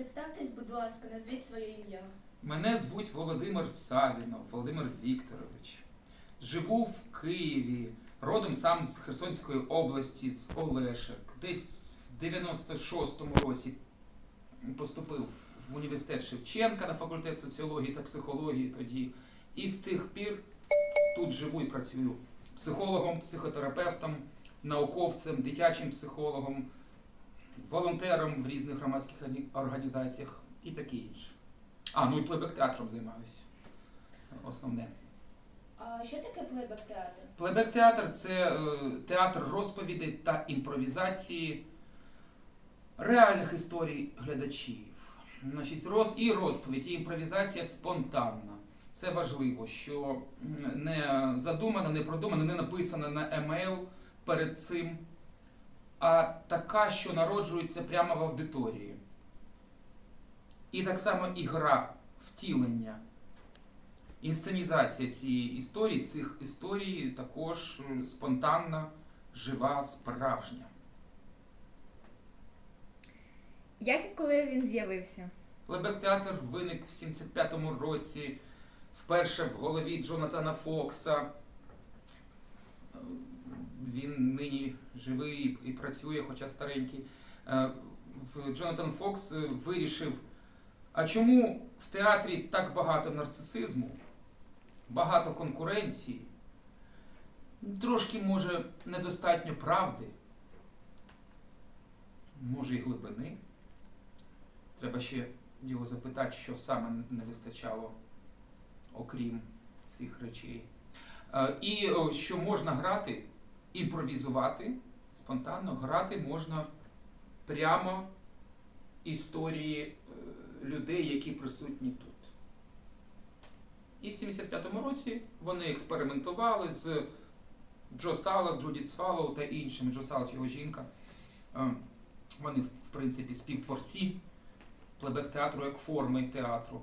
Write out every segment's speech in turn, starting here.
Представтесь, будь ласка, назвіть своє ім'я. Мене звуть Володимир Савінов, Володимир Вікторович. Живу в Києві, родом сам з Херсонської області, з Олешек. Десь в 96-му році поступив в університет Шевченка на факультет соціології та психології тоді. І з тих пір тут живу і працюю психологом, психотерапевтом, науковцем, дитячим психологом, волонтером в різних громадських організаціях і таке інше. А, ну і плейбек-театром займаюся. Основне. А що таке плейбек театр? Плейбек-театр це е, театр розповідей та імпровізації реальних історій глядачів. Значить, роз, і розповідь, і імпровізація спонтанна. Це важливо, що не задумана, не продумана, не написана на емейл перед цим, а така, що народжується прямо в аудиторії. І так само і гра, втілення, інсценізація цієї історії, цих історій також спонтанна, жива, справжня. Як і коли він з'явився? Плейбек-театр виник в 75-му році, вперше в голові Джонатана Фокса. Він нині живий і працює, хоча старенький. Е, Джонатан Фокс е, вирішив, а чому в театрі так багато нарцисизму, багато конкуренції, трошки, може, недостатньо правди, може і глибини. Треба ще його запитати, що саме не вистачало, окрім цих речей. Е, І що можна грати, імпровізувати спонтанно, грати можна прямо історії е, людей, які присутні тут. І в 75-му році вони експериментували з Джо Сала, Джудіт Свалоу та іншими. Джо Салас його жінка. Е, Вони, в принципі, співтворці плейбек театру як форми театру.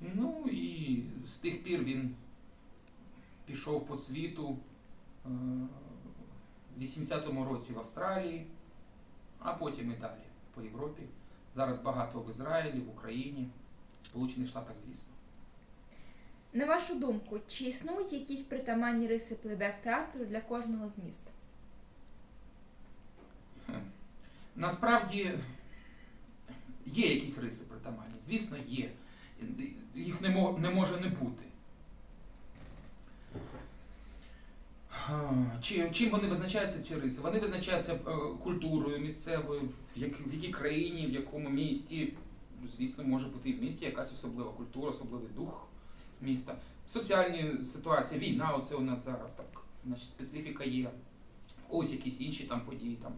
Ну і з тих пір він пішов по світу е, в 80-му році в Австралії, а потім і далі по Європі. Зараз багато в Ізраїлі, в Україні, в Сполучених Штатах, звісно. На вашу думку, чи існують якісь притаманні риси плейбек театру для кожного з міст? Насправді є якісь риси притаманні, звісно, є. Їх не може не бути. А, Чи, чим вони визначаються, ці риси? Вони визначаються е, культурою місцевою, в якій країні, в якому місті. Звісно, може бути і в місті якась особлива культура, особливий дух міста. Соціальні ситуації, війна, оце у нас зараз так, значить, специфіка є. В когось якісь інші там події, там,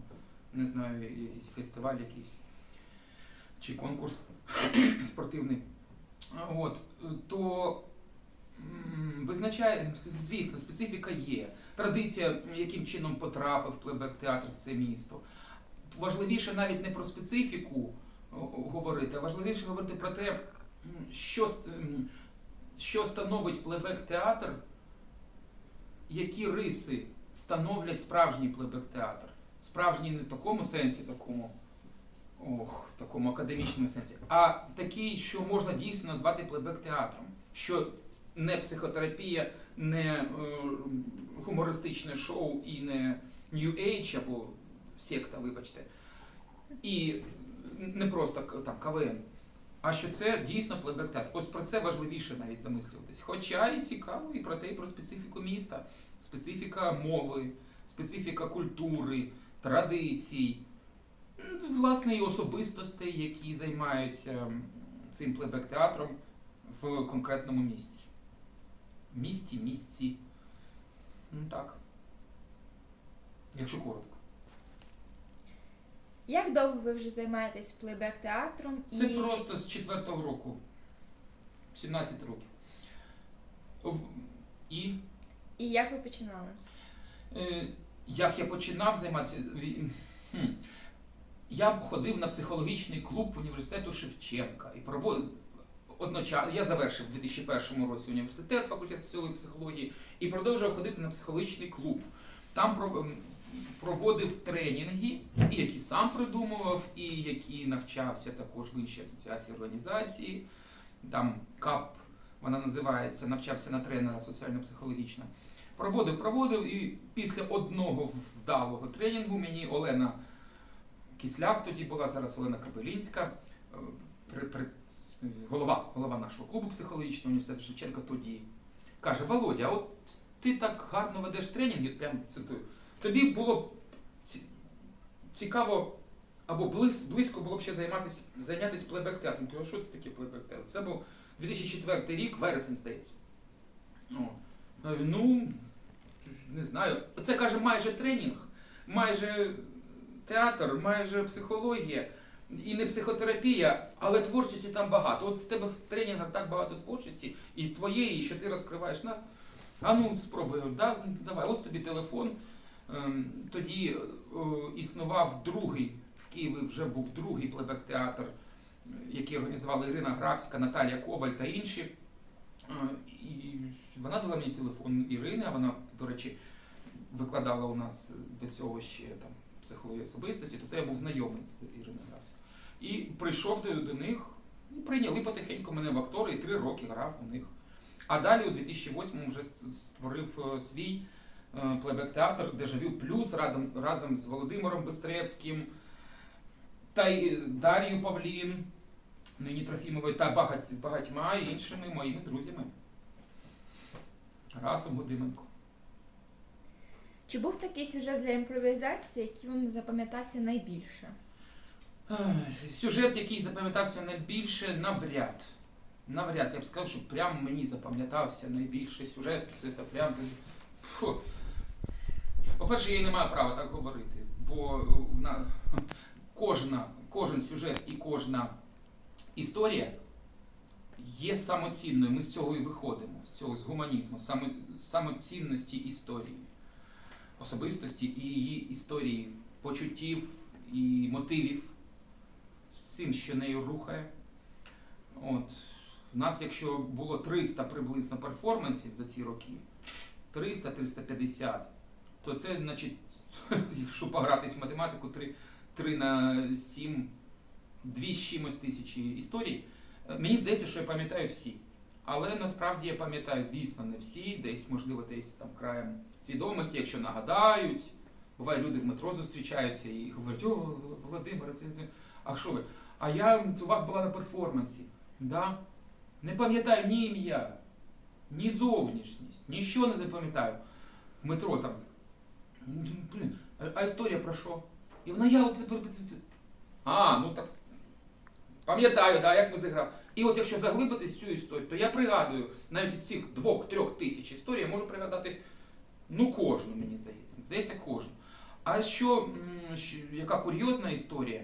не знаю, якийсь фестиваль якийсь чи конкурс спортивний. От, то визначає, звісно, специфіка є. Традиція, яким чином потрапив плейбек театр в це місто. Важливіше навіть не про специфіку говорити, а важливіше говорити про те, що, що становить плейбек театр, які риси становлять справжній плейбек театр. Справжній не в такому сенсі, такому ох, такому академічному сенсі, а такий, що можна дійсно назвати плейбек-театром, що не психотерапія, не е, гумористичне шоу і не New Age або секта, вибачте, і не просто там КВН. А що це дійсно плейбек-театр. Ось про це важливіше навіть замислюватись. Хоча і цікаво і про те, і про специфіку міста, специфіка мови, специфіка культури, традицій, власне, і особистостей, які займаються цим плейбек-театром в конкретному місці. Місті, місці. Ну так. Якщо коротко. Як довго ви вже займаєтесь плейбек театром? Це і просто з четвертого року. 17 років. І і як ви починали? Е, як я починав займатися. хм. Я ходив на психологічний клуб університету Шевченка і проводив одночасно. Я завершив у 2001 році університет, факультет соціології і психології, і продовжував ходити на психологічний клуб. Там ем, проводив тренінги, які сам придумував, і які навчався також в іншій асоціації організації. Там КАП, вона називається, навчався на тренера соціально-психологічно. Проводив, проводив, і після одного вдалого тренінгу мені Олена Кисляк тоді була, зараз Олена Капелінська, е, голова, голова нашого клубу психологічного університету Шевченка тоді каже: Володя, от ти так гарно ведеш тренінги, прям цитую. Тобі було цікаво або близько було б ще займатися, зайнятися плейбек-театром. Кажу, що це таке плейбек-театр? Це був 2004 рік, вересень, здається. Ну, ну, не знаю. Це каже майже тренінг, майже театр, майже психологія. І не психотерапія, але творчості там багато. От в тебе в тренінгах так багато творчості, і з твоєї, що ти розкриваєш нас. А ну спробуй, да, давай, ось тобі телефон. Ем, Тоді е, існував другий, в Києві вже був другий плебек-театр, який організувала Ірина Грабська, Наталія Коваль та інші. Е, І вона дала мені телефон Ірини, а вона, до речі, викладала у нас до цього ще там психологію особистості, то я був знайомий з Іриною Грабською. І прийшов до, них, і прийняли потихеньку мене в актори, і три роки грав у них. А далі у 2008-му вже створив е, свій е, плейбек-театр Дежавю Плюс разом, з Володимиром Бистревським та й Дарією Павлін, нині Трофімовою та багать, багатьма іншими моїми друзями. Расом Годименко. Чи був такий сюжет для імпровізації, який вам запам'ятався найбільше? Сюжет, який запам'ятався найбільше, навряд. Навряд. Я б сказав, що прям мені запам'ятався найбільше сюжет. Це прям. По-перше, я не маю права так говорити, бо на... кожна, кожен сюжет і кожна історія є самоцінною. Ми з цього і виходимо, з цього з гуманізму, саме, самоцінності історії, особистості і її історії, почуттів і мотивів, всім, що нею рухає. От. У нас, якщо було 300 приблизно перформансів за ці роки, 300-350, то це, значить, якщо погратись в математику, 3, 3 на 7, 2 з чимось тисячі історій. Мені здається, що я пам'ятаю всі. Але насправді я пам'ятаю, звісно, не всі, десь, можливо, десь там краєм свідомості, якщо нагадають. Буває, люди в метро зустрічаються і говорять, о, Володимир, це. А що ви? А я у вас була на перформансі. Да? Не пам'ятаю ні ім'я, ні зовнішність, нічого не запам'ятаю. В метро там. Блін, а, історія про що? І вона я оце. А, ну так. Пам'ятаю, да, як ми зіграли. І от якщо заглибитись цю історію, то я пригадую, навіть із цих двох-трьох тисяч історій, я можу пригадати ну кожну, мені здається. Здається, кожну. А що яка курйозна історія?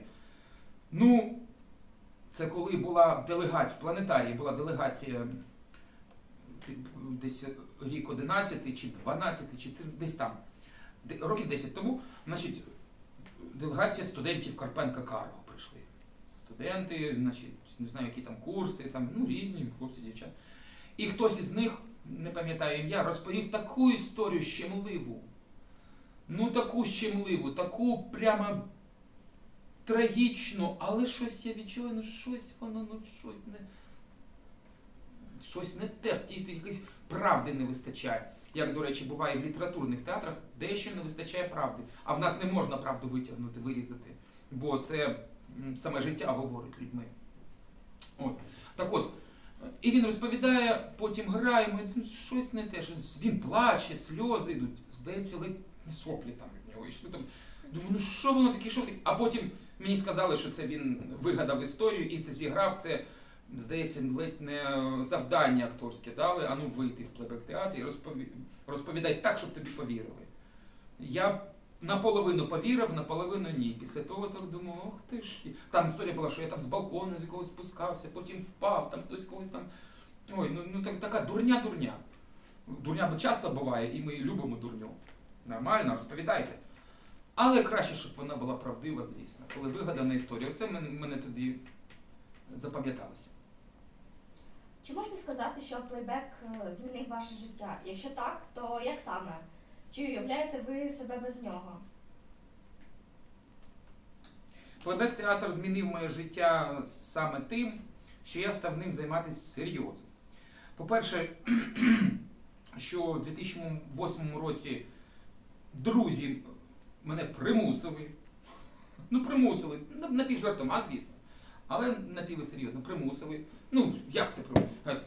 Ну, це коли була делегація в планетарії, була делегація десь рік 11 чи 12, чи десь там, років 10 тому, значить, делегація студентів Карпенка Карго прийшли. Студенти, значить, не знаю, які там курси, там, ну, різні хлопці, дівчата. І хтось із них, не пам'ятаю ім'я, розповів таку історію щемливу. Ну, таку щемливу, таку прямо трагічну, але щось я відчуваю, ну щось воно, ну щось не. Щось не те, в тій якоїсь правди не вистачає. Як, до речі, буває в літературних театрах, дещо не вистачає правди. А в нас не можна правду витягнути, вирізати, бо це саме життя говорить людьми. От. Так от, і він розповідає, потім граємо, і ну, щось не те, щось, він плаче, сльози йдуть, здається, ледь соплі там від нього йшли. Думаю, ну що воно таке, що таке? А потім мені сказали, що це він вигадав історію і це зіграв це. Здається, ледь не завдання акторське дали, а ну вийти в плейбек-театр і розпові... розповідай так, щоб тобі повірили. Я наполовину повірив, наполовину ні. Після того так думав, ох ти ж. Там історія була, що я там з балкону з якогось спускався, потім впав, там хтось когось там. Ой, ну, ну так, така дурня-дурня. Дурня часто буває, і ми любимо дурню. Нормально, розповідайте. Але краще, щоб вона була правдива, звісно. Коли вигадана історія, це мене, тоді запам'яталося. Чи можете сказати, що плейбек е, змінив ваше життя? Якщо так, то як саме? Чи уявляєте ви себе без нього? Плейбек театр змінив моє життя саме тим, що я став ним займатися серйозно. По-перше, що в 2008 році друзі мене примусили. Ну, примусили, напівжартома, звісно. Але напівсерйозно примусили. Ну, як це примусили?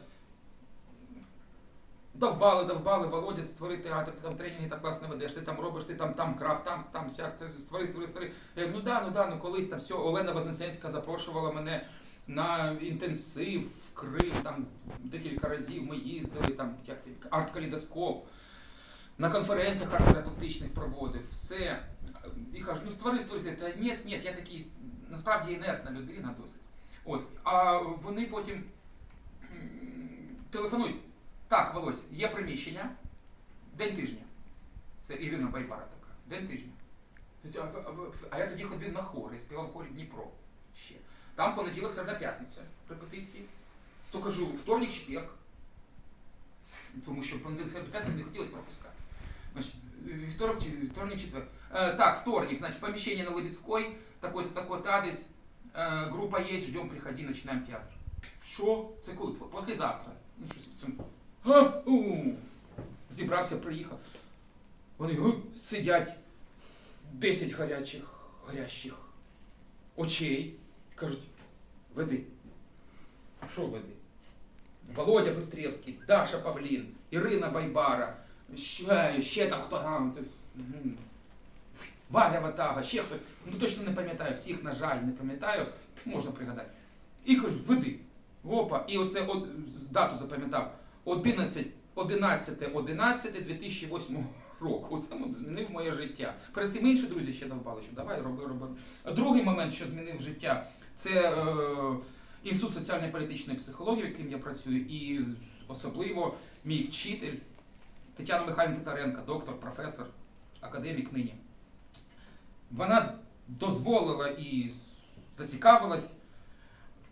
Довбали, довбали, Володя, створи театр, ти там тренінги так класно ведеш, ти там робиш, ти там там крав, там, там сяк, створи, створи, створи. Я говорю, ну да, ну да, ну колись там все. Олена Вознесенська запрошувала мене на інтенсив в Крим, там декілька разів ми їздили, там як арт-калейдоскоп, на конференціях арт-терапевтичних проводив, все. І кажу, ну створи, створи. Та ні, ні, я такий, насправді інертна людина досить. От. А вони потім телефонують. Так, Володь, є приміщення, день тижня. Це Ірина Байбара така. День тижня. А я тоді ходив на хори, співав в хорі Дніпро ще. Там понеділок, середа, п'ятниця репетиції. То кажу, вторник, четверг. Тому що понеділок, середа, п'ятниця не хотілося пропускати. Значить, вторник, чи- вторник, четверг. Е, так, вторник, значит, помещение на Лебедской, такой-то, такой-то адрес. Е, группа есть, ждем, приходи, начинаем театр. Що? Це коли? Послезавтра. Ну, щось в цьому. А, у. Зібрався, приїхав. Вони гу, сидять 10 гарячих, гарящих очей. Кажуть, веди. Що веди? Володя Бистрєвський, Даша Павлін, Ірина Байбара, ще, ще там хто там. це, мгм. Валя Ватага, ще хтось. Ну точно не пам'ятаю, всіх, на жаль, не пам'ятаю, можна пригадати. І кажуть, веди. Опа, і оце от, дату запам'ятав. 11, 11, 11 2008 року. Це ну, змінив моє життя. Перед цим інші друзі ще довбали, що давай роби, роби. Другий момент, що змінив життя, це е, Інститут соціальної політичної психології, яким я працюю, і особливо мій вчитель Тетяна Михайлівна Титаренко, доктор, професор, академік нині. Вона дозволила і зацікавилась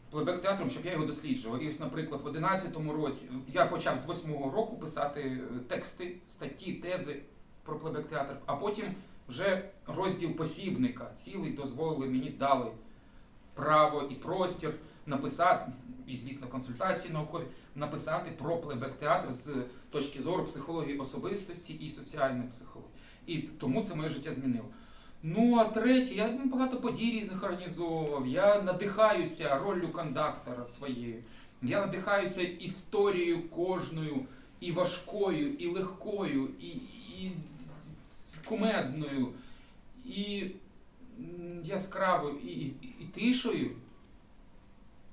плейбек театром, щоб я його досліджував. І ось, наприклад, в 11-му році я почав з 8-го року писати е, тексти, статті, тези про плейбек театр, а потім вже розділ посібника цілий дозволили мені дали право і простір написати, і звісно, консультації наукові, написати про плейбек театр з точки зору психології особистості і соціальної психології. І тому це моє життя змінило. Ну, а третє, я ну, багато подій різних організовував. Я надихаюся роллю кондактора своєю. Я надихаюся історією кожною, і важкою, і легкою, і, і кумедною, і яскравою, і, і, і тишою.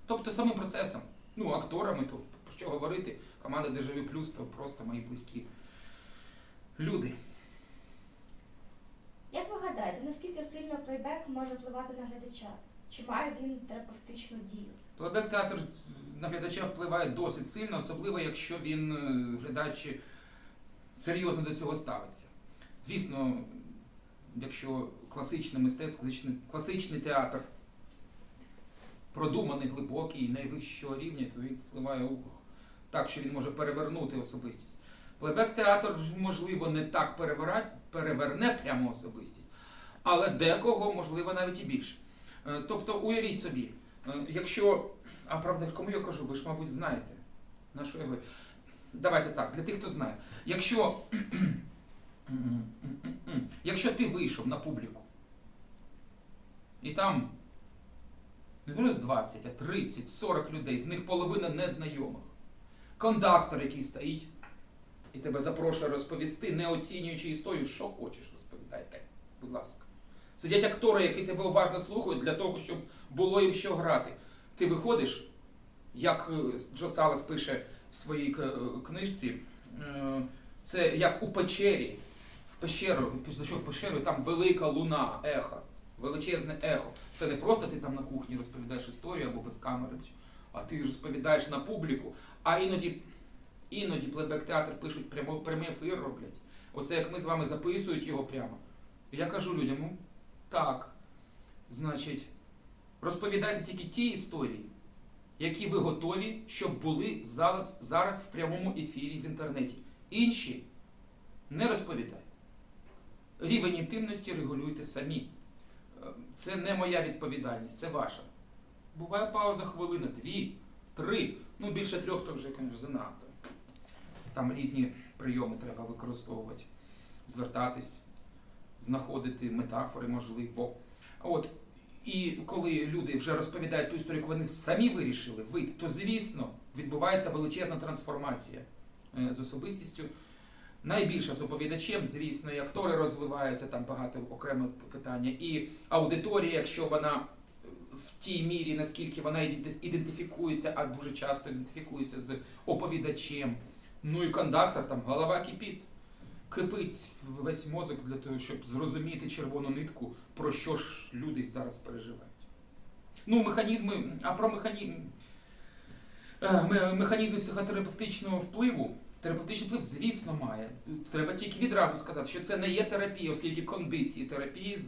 Тобто самим процесом. Ну, акторами, то про що говорити, команда Дежаві Плюс, то просто мої близькі люди. Як ви гадаєте, наскільки сильно плейбек може впливати на глядача? Чи має він терапевтичну дію? Плейбек театр на глядача впливає досить сильно, особливо якщо він е, глядач серйозно до цього ставиться. Звісно, якщо класичне мистецтво, класичний, класичний театр продуманий, глибокий, найвищого рівня, то він впливає ух, так, що він може перевернути особистість. Плейбек театр, можливо, не так переверне прямо особистість, але декого, можливо, навіть і більше. Е, Тобто, уявіть собі, е, якщо. А правда, кому я кажу, ви ж, мабуть, знаєте. На що я говорю? Давайте так, для тих, хто знає. Якщо. Якщо ти вийшов на публіку, і там не говорю 20, а 30, 40 людей, з них половина незнайомих. Кондактор, який стоїть і тебе запрошує розповісти, не оцінюючи історію, що хочеш, розповідайте, будь ласка. Сидять актори, які тебе уважно слухають для того, щоб було їм що грати. Ти виходиш, як е, Джо Салас пише в своїй е, книжці, е, це як у печері. В пещеру, зайшов в пещеру, там велика луна, ехо, величезне ехо. Це не просто ти там на кухні розповідаєш історію або без камери, а ти розповідаєш на публіку. А іноді, іноді плейбек театр пишуть прямо, прямий ефір роблять. Оце як ми з вами записують його прямо. Я кажу людям, ну так, значить, розповідайте тільки ті історії, які ви готові, щоб були зараз, зараз в прямому ефірі в інтернеті. Інші не розповідайте. Рівень інтимності регулюйте самі. Це не моя відповідальність, це ваша. Буває пауза хвилина, дві, три. Ну, більше трьох, то вже, звісно, занадто. Там різні прийоми треба використовувати, звертатись, знаходити метафори, можливо. От. І коли люди вже розповідають ту історію, яку вони самі вирішили вийти, то звісно відбувається величезна трансформація е, з особистістю. Найбільше з оповідачем, звісно, і актори розвиваються, там багато окреме питання. І аудиторія, якщо вона в тій мірі, наскільки вона ідентифікується, а дуже часто ідентифікується з оповідачем. Ну і кондактор, там голова кипить. Кипить весь мозок для того, щоб зрозуміти червону нитку, про що ж люди зараз переживають. Ну, механізми, а про механізм, механізми психотерапевтичного впливу. Терапевтичний вплив, звісно, має. Треба тільки відразу сказати, що це не є терапія, оскільки кондиції терапії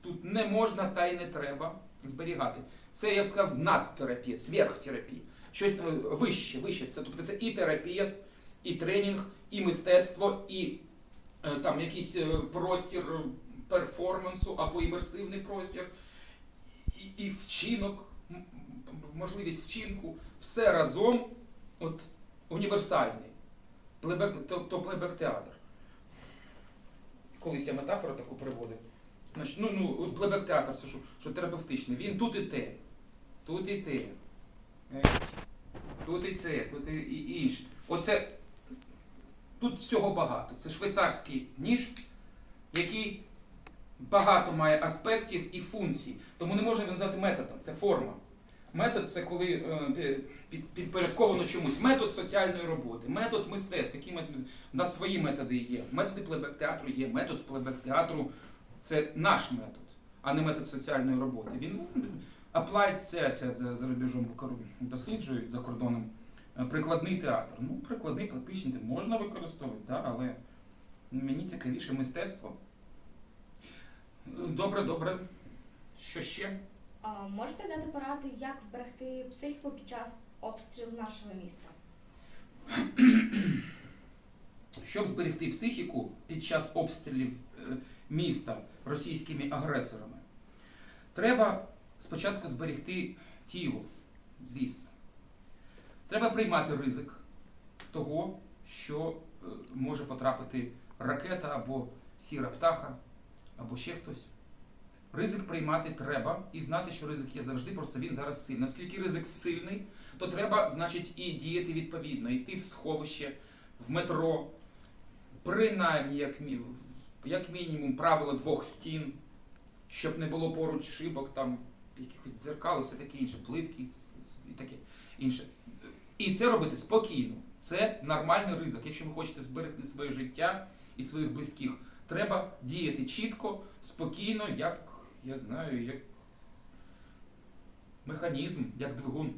тут не можна та й не треба зберігати. Це, я б сказав, надтерапія, сверхтерапія. Щось е, вище, вище. Це, тобто це і терапія, і тренінг, і мистецтво, і е, там якийсь е, простір перформансу або імерсивний простір, і, і вчинок, можливість вчинку, все разом от, універсальний. Плейбек, то, то плейбек театр. Колись я метафору таку приводив. Значить, ну, ну, плейбек театр, це що, що терапевтичний. Він тут і те, тут і те. Тут і це, тут і, і інше. Оце тут всього багато. Це швейцарський ніж, який багато має аспектів і функцій. Тому не можна його назвати методом, це форма. Метод це коли е, під, підпорядковано чомусь. Метод соціальної роботи, метод мистецтва. Які методи? У нас свої методи є. Методи плейбек театру є. Метод плейбек театру це наш метод, а не метод соціальної роботи. Він ну, applied theater за, за рубежом досліджують за кордоном. Е, Прикладний театр. Ну, прикладний платичний можна використовувати, да, але мені цікавіше мистецтво. Е, Добре, добре. Що ще? Можете дати поради, як вберегти психіку під час обстрілу нашого міста? Щоб зберегти психіку під час обстрілів е, міста російськими агресорами, треба спочатку зберегти тіло, звісно. Треба приймати ризик того, що е, може потрапити ракета або сіра птаха, або ще хтось. Ризик приймати треба і знати, що ризик є завжди, просто він зараз сильний. Оскільки ризик сильний, то треба, значить, і діяти відповідно, йти в сховище, в метро, принаймні, як, мі- як мінімум, правило двох стін, щоб не було поруч шибок, там якихось дзеркал, все таке інше, плитки і таке інше. І це робити спокійно. Це нормальний ризик. Якщо ви хочете зберегти своє життя і своїх близьких, треба діяти чітко, спокійно, як я знаю, як механізм, як двигун.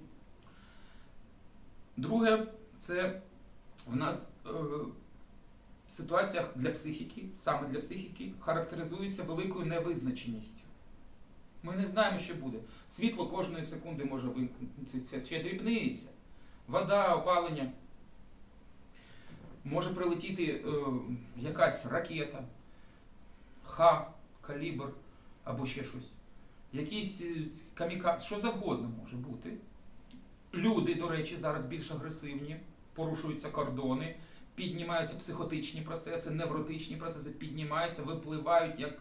Друге, це в нас е, в ситуаціях для психіки, саме для психіки, характеризується великою невизначеністю. Ми не знаємо, що буде. Світло кожної секунди може вимкнути. Це ще дрібниця. Вода, опалення. Може прилетіти е, якась ракета, ха, калібр або ще щось. Якийсь е, що завгодно може бути. Люди, до речі, зараз більш агресивні, порушуються кордони, піднімаються психотичні процеси, невротичні процеси, піднімаються, випливають як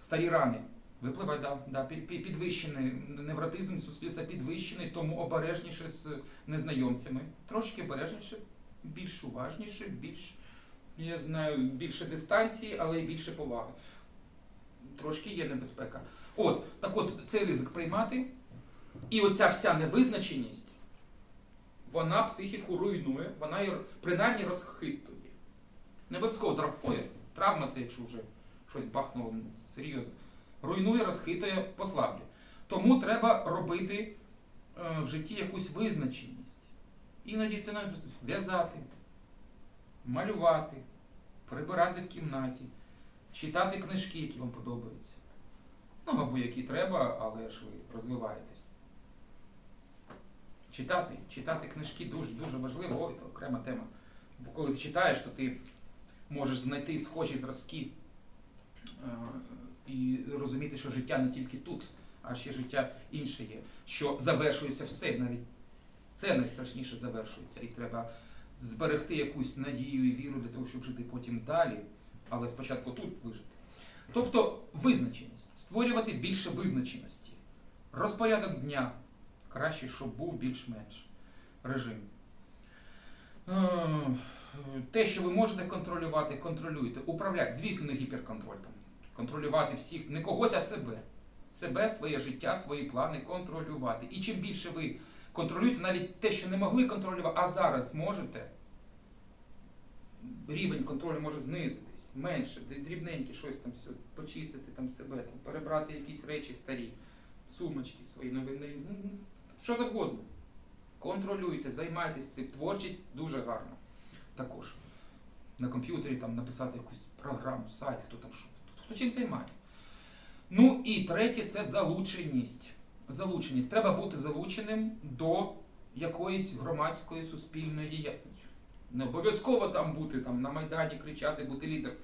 старі рани. Випливають, да, да, пі- пі- підвищений невротизм суспільства підвищений, тому обережніше з незнайомцями. Трошки обережніше, більш уважніше, більш, я знаю, більше дистанції, але й більше поваги. Трошки є небезпека. От, так от, цей ризик приймати. І оця вся невизначеність, вона психіку руйнує, вона її принаймні розхитує. Не обов'язково травмує. Травма це якщо вже щось бахнуло ну, серйозно. Руйнує, розхитує, послаблює. Тому треба робити е, в житті якусь визначеність. Іноді це навіть в'язати, малювати, прибирати в кімнаті, читати книжки, які вам подобаються. Ну, або які треба, але ж ви розвиваєтесь. Читати, читати книжки дуже дуже важливо, ой, це окрема тема. Бо коли ти читаєш, то ти можеш знайти схожі зразки е, і розуміти, що життя не тільки тут, а ще життя інше є. Що завершується все, навіть це найстрашніше завершується. І треба зберегти якусь надію і віру для того, щоб жити потім далі, але спочатку тут вижити. Тобто визначеність, створювати більше визначеності. Розпорядок дня. Краще, щоб був більш-менш режим. Е, Те, що ви можете контролювати, контролюйте. Управляйте. Звісно, не гіперконтроль там. Контролювати всіх, не когось, а себе. Себе, своє життя, свої плани контролювати. І чим більше ви контролюєте навіть те, що не могли контролювати, а зараз можете, рівень контролю може знизитись, менше, дрі- дрібненькі щось там все, почистити там себе, там, перебрати якісь речі старі, сумочки свої новини, ну, що завгодно. Контролюйте, займайтесь цим. Творчість дуже гарна. Також на комп'ютері там написати якусь програму, сайт, хто там що, хто чим займається. Ну і третє це залученість. Залученість. Треба бути залученим до якоїсь громадської суспільної діяльності. Не обов'язково там бути там на Майдані, кричати, бути лідером.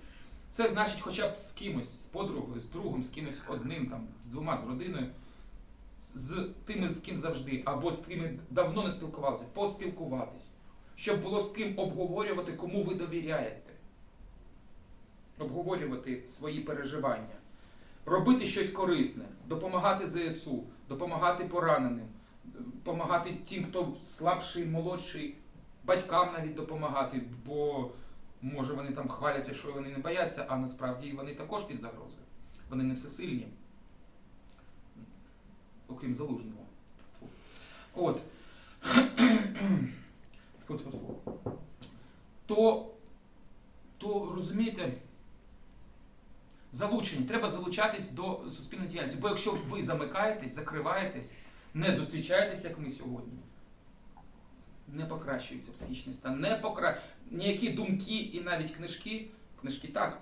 Це значить хоча б з кимось, з подругою, з другом, з кимось одним, там, з двома, з родиною, з тими, з ким завжди, або з ким давно не спілкувалися, поспілкуватись, щоб було з ким обговорювати, кому ви довіряєте. Обговорювати свої переживання, робити щось корисне, допомагати ЗСУ, допомагати пораненим, допомагати тим, хто слабший, молодший, батькам навіть допомагати, бо може вони там хваляться, що вони не бояться, а насправді вони також під загрозою. Вони не всесильні, окрім залужного. От. То, то розумієте, залучені, треба залучатись до суспільної діяльності. Бо якщо ви замикаєтесь, закриваєтесь, не зустрічаєтесь, як ми сьогодні, не покращується психічний стан, не покра... ніякі думки і навіть книжки, книжки так,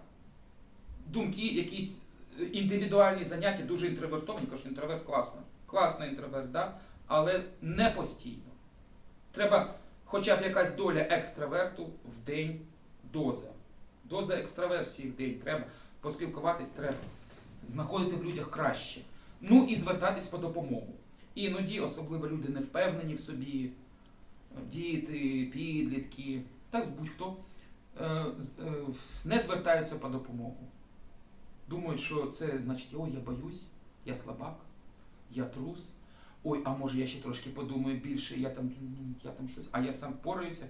думки, якісь е, індивідуальні заняття, дуже інтровертовані, кажуть, інтроверт класно. Класний інтроверт, да? але не постійно. Треба хоча б якась доля екстраверту в день доза. Доза екстраверсії в день треба. Поспілкуватись треба. Знаходити в людях краще. Ну і звертатись по допомогу. Іноді, особливо люди не впевнені в собі, діти, підлітки, так будь-хто е, е, не звертаються по допомогу. Думають, що це значить, ой, я боюсь, я слабак, я трус. Ой, а може я ще трошки подумаю більше, я там, я там щось, а я сам пораюся.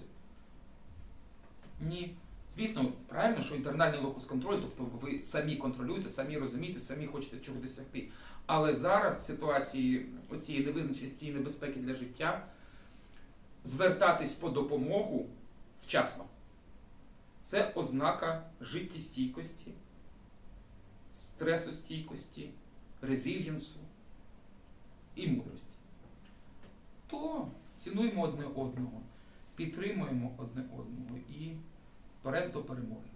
Ні. Звісно, правильно, що інтернальний локус контролю, тобто ви самі контролюєте, самі розумієте, самі хочете чого досягти. Але зараз в ситуації оцієї невизначеності і небезпеки для життя звертатись по допомогу вчасно. Це ознака життєстійкості, стресостійкості, резильєнсу і мудрості. То цінуємо одне одного, підтримуємо одне одного і вперед до перемоги.